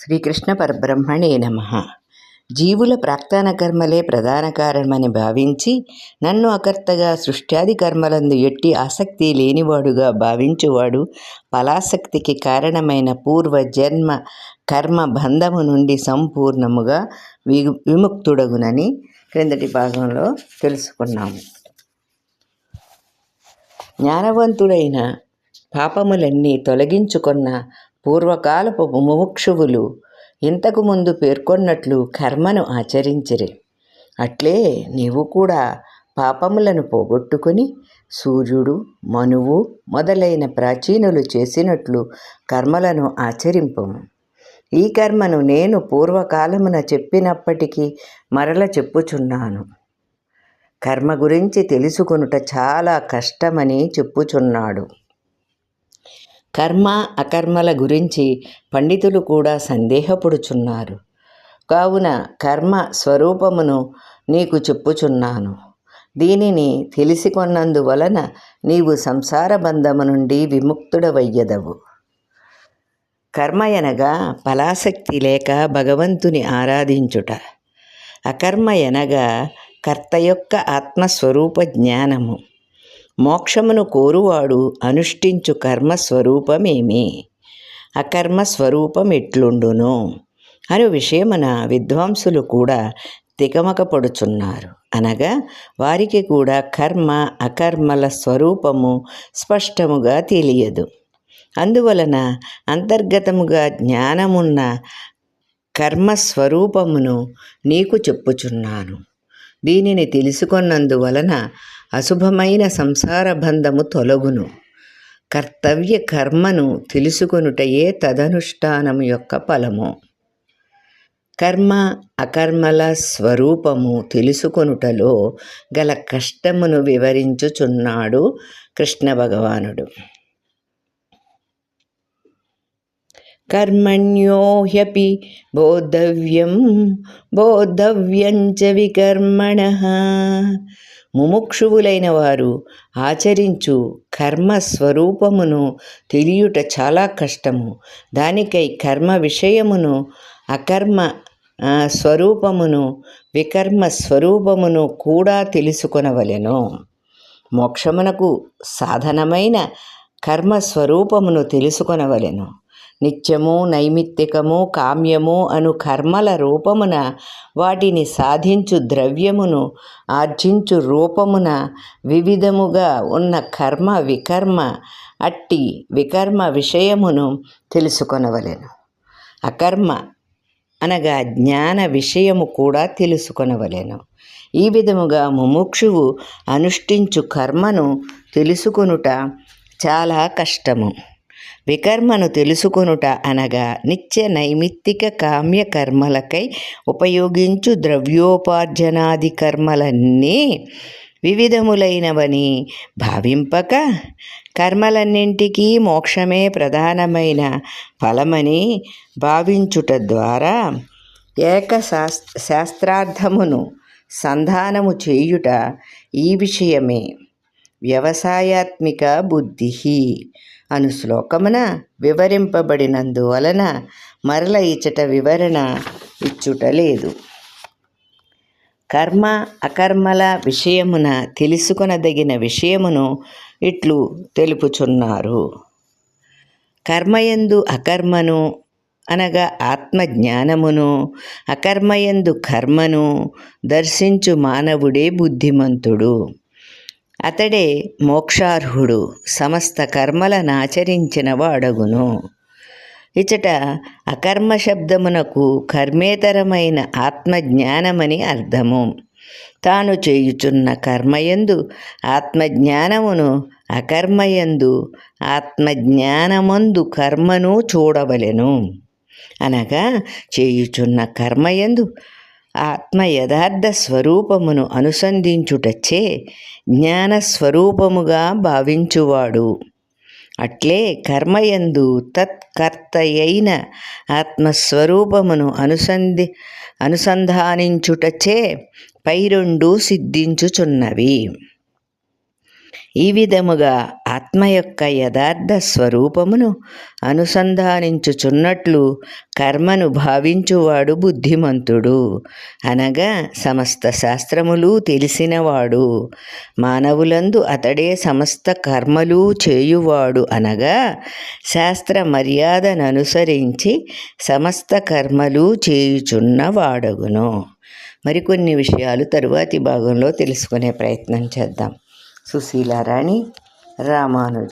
శ్రీకృష్ణ పరబ్రహ్మణే నమ. జీవుల ప్రాక్తాన కర్మలే ప్రధాన కారణమని భావించి నన్ను అకర్తగా సృష్ట్యాది కర్మలందు ఎట్టి ఆసక్తి లేనివాడుగా భావించువాడు ఫలాసక్తికి కారణమైన పూర్వ జన్మ కర్మ బంధము నుండి సంపూర్ణముగా వి విముక్తుడగునని క్రిందటి భాగంలో తెలుసుకున్నాము. జ్ఞానవంతుడైన పాపములన్నీ తొలగించుకున్న పూర్వకాలపు ముముక్షువులు ఇంతకు ముందు పేర్కొన్నట్లు కర్మను ఆచరించిరి. అట్లే నీవు కూడా పాపములను పోగొట్టుకుని సూర్యుడు మనువు మొదలైన ప్రాచీనులు చేసినట్లు కర్మలను ఆచరింపము ఈ కర్మను నేను పూర్వకాలమున చెప్పినప్పటికీ మరల చెప్పుచున్నాను. కర్మ గురించి తెలుసుకొనుట చాలా కష్టమని చెప్పుచున్నాడు. కర్మ అకర్మల గురించి పండితులు కూడా సందేహపడుచున్నారు. కావున కర్మ స్వరూపమును నీకు చెప్పుచున్నాను. దీనిని తెలిసికొన్నందువలన నీవు సంసార బంధము నుండి విముక్తుడవయ్యదవు. కర్మ ఎనగా ఫలాసక్తి లేక భగవంతుని ఆరాధించుట. అకర్మ ఎనగా కర్త యొక్క ఆత్మస్వరూప జ్ఞానము. మోక్షమును కోరువాడు అనుష్ఠించు కర్మస్వరూపమేమి? అకర్మ స్వరూపం ఎట్లుండును? అను విషయమున విద్వాంసులు కూడా తికమకపడుచున్నారు అనగా వారికి కూడా కర్మ అకర్మల స్వరూపము స్పష్టముగా తెలియదు. అందువలన అంతర్గతముగా జ్ఞానమున్న కర్మస్వరూపమును నీకు చెప్పుచున్నాను. దీనిని తెలుసుకొన్నందువలన అశుభమైన సంసార బంధము తొలగును. కర్తవ్య కర్మను తెలుసుకొనుటయే తదనుష్ఠానం యొక్క ఫలము. కర్మ అకర్మల స్వరూపము తెలుసుకొనుటలో గల కష్టమును వివరించుచున్నాడు కృష్ణ భగవానుడు కర్మణ్యోహ్యపి బోధవ్యం బోద్ధవ్యం బోద్ధవ్యం వికర్మణ ముముక్షువులైన వారు ఆచరించు కర్మ స్వరూపమును తెలియుట చాలా కష్టము. దానికై కర్మ విషయమును అకర్మ స్వరూపమును వికర్మ స్వరూపమును కూడా తెలుసుకొనవలెను. మోక్షమునకు సాధనమైన కర్మ స్వరూపమును తెలుసుకొనవలెను. నిత్యము నైమిత్తికము కామ్యము అను కర్మల రూపమున వాటిని సాధించు ద్రవ్యమును ఆర్జించు రూపమున వివిధముగా ఉన్న కర్మ వికర్మ అట్టి వికర్మ విషయమును తెలుసుకొనవలెను. అకర్మ అనగా జ్ఞాన విషయము కూడా తెలుసుకొనవలెను. ఈ విధముగా ముముక్షువు అనుష్ఠించు కర్మను తెలుసుకొనుట చాలా కష్టము. వికర్మను తెలుసుకొనుట అనగా నిత్య నైమిత్తిక కామ్యకర్మలకై ఉపయోగించు ద్రవ్యోపార్జనాది కర్మలన్నీ వివిధములైనవని భావింపక కర్మలన్నింటికీ మోక్షమే ప్రధానమైన ఫలమని భావించుట ద్వారా ఏక శాస్త్రార్థమును సంధానము చేయుట ఈ విషయమే. వ్యవసాయాత్మిక బుద్ధి అను శ్లోకమున వివరింపబడినందువలన మరల ఇచ్చట వివరణ ఇచ్చుట లేదు. కర్మ అకర్మల విషయమున తెలుసుకొనదగిన విషయమును ఇట్లు తెలుపుచున్నారు. కర్మయందు అకర్మను అనగా ఆత్మజ్ఞానమును అకర్మయందు కర్మను దర్శించు మానవుడే బుద్ధిమంతుడు. అతడే మోక్షార్హుడు సమస్త కర్మలనాచరించిన వాడగును. ఇచట అకర్మ శబ్దమునకు కర్మేతరమైన ఆత్మజ్ఞానమని అర్థము. తాను చేయుచున్న కర్మయందు ఆత్మజ్ఞానమును అకర్మయందు ఆత్మజ్ఞానమందు కర్మను చూడవలెను. అనగా చేయుచున్న కర్మయందు ఆత్మ యథార్థ స్వరూపమును అనుసంధించుటచ్చే జ్ఞానస్వరూపముగా భావించువాడు. అట్లే కర్మయందు తత్కర్తయైన ఆత్మస్వరూపమును అనుసంధి అనుసంధానించుటచే పై రెండు సిద్ధించుచున్నవి. ఈ విధముగా ఆత్మ యొక్క యథార్థ స్వరూపమును అనుసంధానించుచున్నట్లు కర్మను భావించువాడు బుద్ధిమంతుడు. అనగా సమస్త శాస్త్రములు తెలిసినవాడు మానవులందు అతడే సమస్త కర్మలు చేయువాడు అనగా శాస్త్ర మర్యాదను అనుసరించి సమస్త కర్మలు చేయుచున్నవాడగును మరికొన్ని విషయాలు తరువాతి భాగంలో తెలుసుకునే ప్రయత్నం చేద్దాం. సుశీలారాణి రామానుజు.